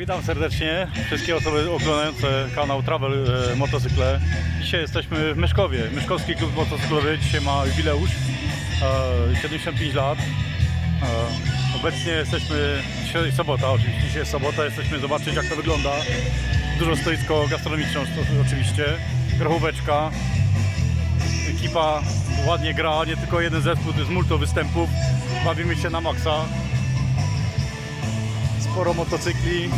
Witam serdecznie wszystkie osoby oglądające kanał Travel e, Motocykle. Dzisiaj jesteśmy w Myszkowie. Myszkowski Klub Motocyklowy dzisiaj ma jubileusz, e, 75 lat. E, obecnie jesteśmy, dzisiaj sobota oczywiście, dzisiaj jest sobota, jesteśmy zobaczyć jak to wygląda. Dużo stoisko gastronomiczne oczywiście, grochóweczka. Ekipa ładnie gra, nie tylko jeden zespół, to jest multo występów. Bawimy się na maksa. Sporo motocykli,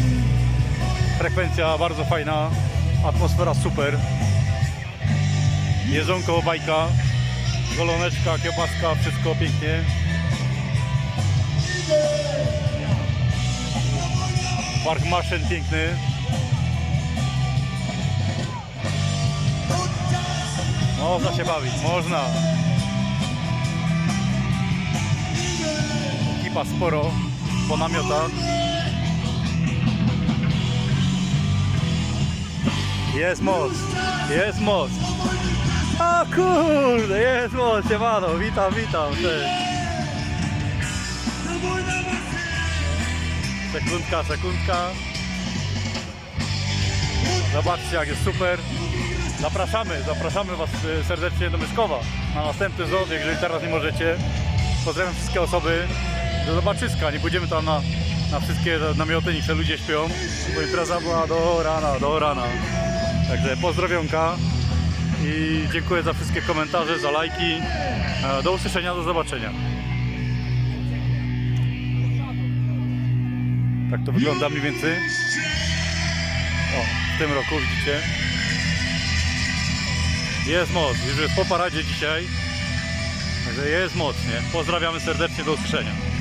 frekwencja bardzo fajna, atmosfera super. Jedzonko, bajka, goloneczka, kiełbaska, wszystko pięknie. Park maszyn piękny. Można się bawić, można. Ekipa sporo po namiotach. Jest moc, jest moc. O kurde, jest moc, siemano, witam, witam. Sekundka, sekundka. Zobaczcie jak jest super. Zapraszamy, zapraszamy Was y, serdecznie do Myszkowa na następny zlot, jeżeli teraz nie możecie. Pozdrawiam wszystkie osoby. Do zobaczyska, nie pójdziemy tam na, na wszystkie namioty, niech ludzie śpią, bo impreza była do rana, do rana. Także pozdrowionka i dziękuję za wszystkie komentarze, za lajki. E, Do usłyszenia, do zobaczenia. Tak to wygląda mniej więcej. O, w tym roku widzicie. Jest moc, już jest po paradzie dzisiaj. Także jest moc, nie? Pozdrawiamy serdecznie, do usłyszenia.